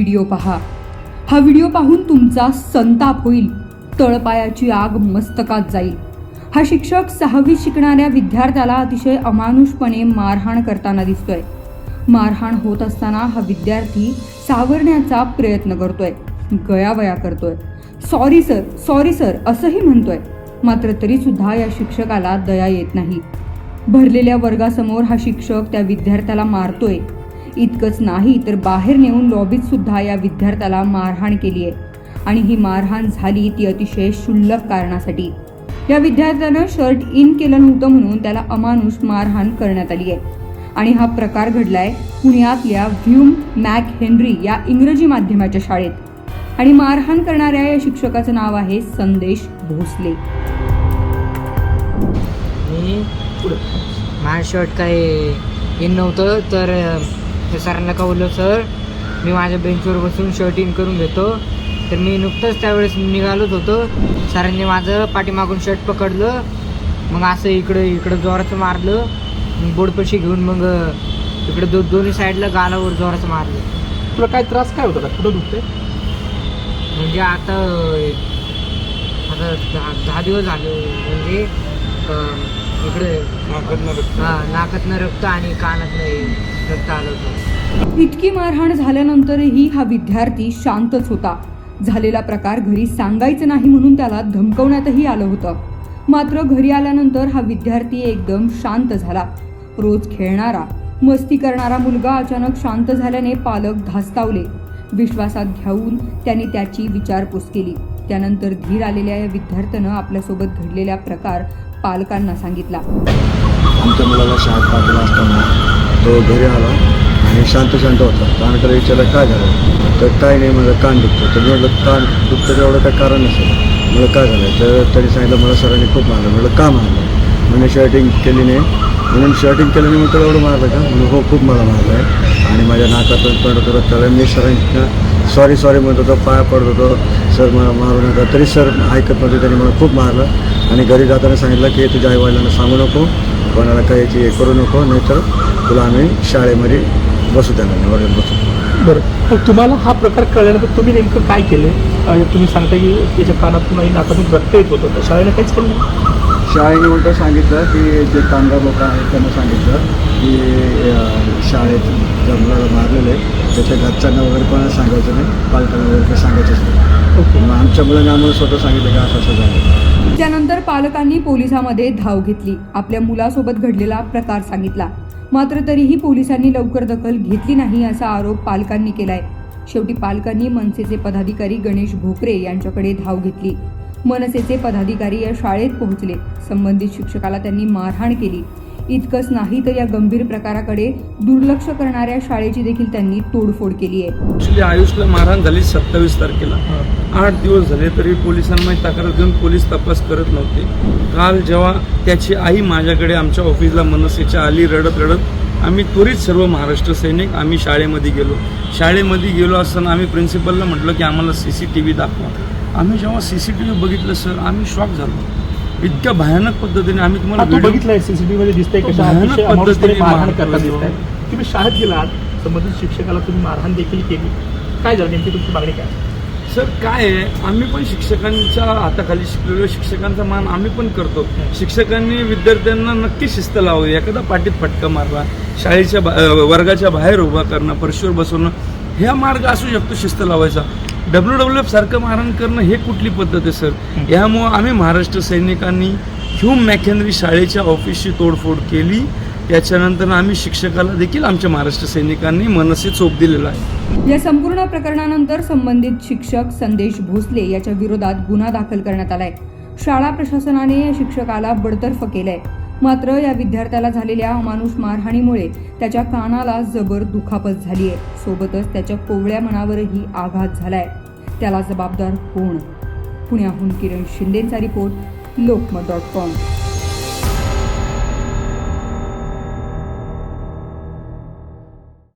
Video पहा. हा video पाहून तुमचा संताप होईल. तळपायाची आग मस्तकात जाईल. हा शिक्षक सहावीत शिकणाऱ्या विद्यार्थ्याला अतिशय अमानुषपणे मारहाण करताना दिसतोय. मारहाण होत असताना हा विद्यार्थी सावरण्याचा प्रयत्न करतोय. गयावया करतोय. सॉरी सर सॉरी सर असंही म्हणतोय. मात्र तरी सुद्धा या शिक्षकाला दया येत नाही. भरलेल्या वर्गासमोर हा शिक्षक त्या विद्यार्थ्याला मारतोय. इतकंच नाही तर बाहेर नेऊन लॉबीत सुद्धा या विद्यार्थ्याला मारहाण केली आहे. आणि ही मारहाण झाली ती अतिशय क्षुल्लक कारणासाठी. या विद्यार्थ्यानं शर्ट इन केलं नव्हतं म्हणून त्याला अमानुष मारहाण करण्यात आली आहे. आणि हा प्रकार घडलाय पुण्यातल्या व्ह्यूम मॅक हेनरी या इंग्रजी माध्यमाच्या शाळेत. आणि मारहाण करणाऱ्या या शिक्षकाचं नाव आहे संदेश भोसले. मी माझं शर्ट काही इन नव्हतं तर ते सरांना कळवलं सर मी माझ्या बेंचवर बसून शर्ट इन करून घेतो. तर मी नुकतंच त्यावेळेस निघालोच होतो. सरांनी माझं पाठीमागून शर्ट पकडलं. मग असं इकडं इकडं जोराचं मारलं. मग बोर्डपशी घेऊन मग इकडं दो दोन्ही साईडला गालावर जोराचं मारलं. तुला काय त्रास काय होता? कुठं दुखते म्हणजे आता आता दहा दहा दिवस झाले म्हणजे इकडे हां नाकातनं रक्त आणि कानातनं इतकी मारहाण झाल्यानंतरही हा विद्यार्थी शांतच होता. झालेला प्रकार घरी सांगायचं नाही म्हणून त्याला धमकवण्यातही आलं होतं. मात्र घरी आल्यानंतर हा विद्यार्थी एकदम शांत झाला. रोज खेळणारा मस्ती करणारा मुलगा अचानक शांत झाल्याने पालक धास्तावले. विश्वासात घेऊन त्यांनी त्याची विचारपूस केली. त्यानंतर धीर आलेल्या या विद्यार्थ्यानं आपल्यासोबत घडलेला प्रकार पालकांना सांगितला. आमच्या मुलाला शाळेत पाठवला असताना तो घरी आला आणि शांत शांत होता. तर आम्ही विचारलं काय झालं? तर काय नाही माझं कान दुखतं तर मी म्हटलं कान दुखतं एवढं काय कारण नसेल. मला काय झालं? तर त्यांनी सांगितलं मला सरांनी खूप मारलं. म्हटलं का मारलं? म्हणे शर्टिंग केली नाही म्हणून शर्टिंग केलं मग तुला एवढं मारलं का? म्हणून हो खूप मला मारलं आहे. आणि माझ्या नाकातून पडत होतं त्याला मी सरांना सॉरी सॉरी म्हणत होतो पाया पडत होतो. सर मला मारू नका. तरी सर ऐकत नव्हते त्यांनी मला खूप मारलं. आणि घरी जाताना सांगितलं की तुझ्या आईवडिलांना सांगू नको. कोणाला काही याची हे करू नको नाहीतर तुला आम्ही शाळेमध्ये बसू देणार नाही वर्गात बसू. बरं. मग तुम्हाला हा प्रकार कळल्यानंतर तुम्ही नेमकं काय केलं? तुम्ही सांगता की त्याच्या कानातून आणि नाकातून रक्त येत होतं तर शाळेने काहीच केलं? शाळेने उलटं सांगितलं की जे कामगार लोक आहेत त्यांना सांगितलं की शाळेत ज्या मुलाला मारलेलं आहे त्याच्या घरच्यांना वगैरे कोणाला सांगायचं नाही. पालकांना वगैरे काही सांगायचंच नाही. ओके. मग आमच्या मुलाने आम्हाला स्वतः सांगितलं की असं असं झालं. त्यानंतर पालकांनी पोलिसांमध्ये धाव घेतली. आपल्या मुलासोबत घडलेला प्रकार सांगितला. मात्र तरीही पोलिसांनी लवकर दखल घेतली नाही असा आरोप पालकांनी केलाय. शेवटी पालकांनी मनसेचे पदाधिकारी गणेश भोकरे यांच्याकडे धाव घेतली. मनसेचे पदाधिकारी या शाळेत पोहोचले. संबंधित शिक्षकाला त्यांनी मारहाण केली. इतकंच नाही तर या गंभीर प्रकाराकडे दुर्लक्ष करणाऱ्या शाळेची देखील त्यांनी तोडफोड केली आहे. ॲक्च्युली आयुषला मारहाण झाली सत्तावीस तारखेला. आठ दिवस झाले तरी पोलिसांमध्ये तक्रार देऊन पोलीस तपास करत नव्हते. काल जेव्हा त्याची आई माझ्याकडे आमच्या ऑफिसला मनसेच्या आली रडत रडत आम्ही त्वरित सर्व महाराष्ट्र सैनिक आम्ही शाळेमध्ये गेलो. शाळेमध्ये गेलो असताना आम्ही प्रिन्सिपलला म्हटलं की आम्हाला सी सी टी व्ही दाखवा. आम्ही जेव्हा सी सी टी व्ही बघितलं सर आम्ही शॉक झालो. इतक्या भयानक पद्धतीने आम्ही तुम्हाला तू बघितलंय सीसीटीव्ही मध्ये दिसतंय कशा भयानक अतिशय पद्धतीने मारहाण मारहाण करता करतो. दिसत तुम्ही शाळेत गेलात संबंधित शिक्षकाला तुम्ही मारहाण देखील केली. काय झालं नेमकी तुमची मागणी काय? सर काय आहे? आम्ही पण शिक्षकांच्या हाताखाली शिकलेलो. शिक्षकांचा मान आम्ही पण करतो. शिक्षकांनी विद्यार्थ्यांना नक्की शिस्त लावावी एखादा पाठीत फटका मारला शाळेच्या बा- अं, वर्गाच्या बाहेर उभा करणं परशीवर बसवणं ह्या मार्ग असू शकतो शिस्त लावायचा. डब्ल्यू डब्ल्यू एफ सारखं मारण करणं हे कुठली पद्धत आहे सर? यामुळं आम्ही महाराष्ट्र सैनिकांनी ह्यूम मॅकेनरी शाळेच्या ऑफिसची तोडफोड केली. त्याच्यानंतर आम्ही शिक्षकाला देखील आमच्या महाराष्ट्र सैनिकांनी मनसे चोप दिलेला आहे. या संपूर्ण प्रकरणानंतर संबंधित शिक्षक संदेश भोसले याच्या विरोधात गुन्हा दाखल करण्यात आलाय. शाळा प्रशासनाने या शिक्षकाला बडतर्फ केलंय. मात्र या विद्यार्थ्याला झालेल्या अमानुष मारहाणीमुळे त्याच्या कानाला जबर दुखापत झाली आहे. सोबतच त्याच्या कोवळ्या मनावरही आघात झालाय. त्याला जबाबदार कोण? पुण्याहून किरण शिंदेचा रिपोर्ट लोकमत डॉट कॉम.